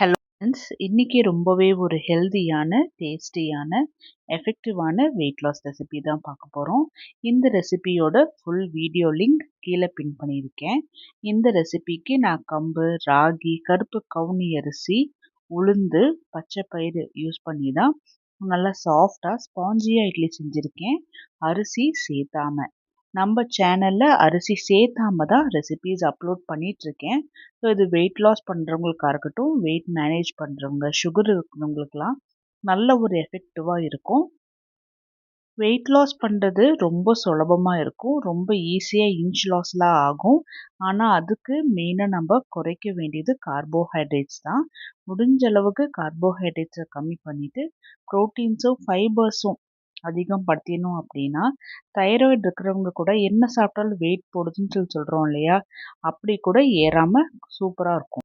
Hello friends இன்றைக்கி ரொம்பவே ஒரு ஹெல்தியான டேஸ்டியான எஃபெக்டிவான வெயிட் லாஸ் ரெசிபி தான் பார்க்க போகிறோம் இந்த ரெசிபியோட ஃபுல் வீடியோ லிங்க் கீழே பின் பண்ணியிருக்கேன். இந்த ரெசிபிக்கு நான் கம்பு ராகி கருப்பு கவுனி அரிசி உளுந்து பச்சை பயிறு யூஸ் பண்ணி தான் நல்லா சாஃப்டாக ஸ்பாஞ்சியாக இட்லி செஞ்சுருக்கேன். அரிசி சேர்த்தாம நம்ம சேனலில் அரிசி சேர்த்தாம தான் ரெசிபீஸ் அப்லோட் பண்ணிகிட்ருக்கேன் ஸோ இது வெயிட் லாஸ் பண்ணுறவங்களுக்காக இருக்கட்டும் வெயிட் மேனேஜ் பண்ணுறவங்க சுகர் இருக்கிறவங்களுக்கெல்லாம் நல்ல ஒரு எஃபெக்டிவாக இருக்கும். வெயிட் லாஸ் பண்ணுறது ரொம்ப சுலபமாக இருக்கும். ரொம்ப ஈஸியாக இன்ச் லாஸ்லாம் ஆகும். ஆனால் அதுக்கு மெயினாக நம்ம குறைக்க வேண்டியது கார்போஹைட்ரேட்ஸ் தான். முடிஞ்ச அளவுக்கு கார்போஹைட்ரேட்ஸை கம்மி பண்ணிவிட்டு ப்ரோட்டீன்ஸும் ஃபைபர்ஸும் அதிகம் அப்படின்னா தைராய்டு இருக்கிறவங்க கூட என்ன சாப்பிட்டாலும் வெயிட் போடுதுன்னு சொல்லி சொல்கிறோம் இல்லையா? அப்படி கூட ஏறாமல் சூப்பராக இருக்கும்.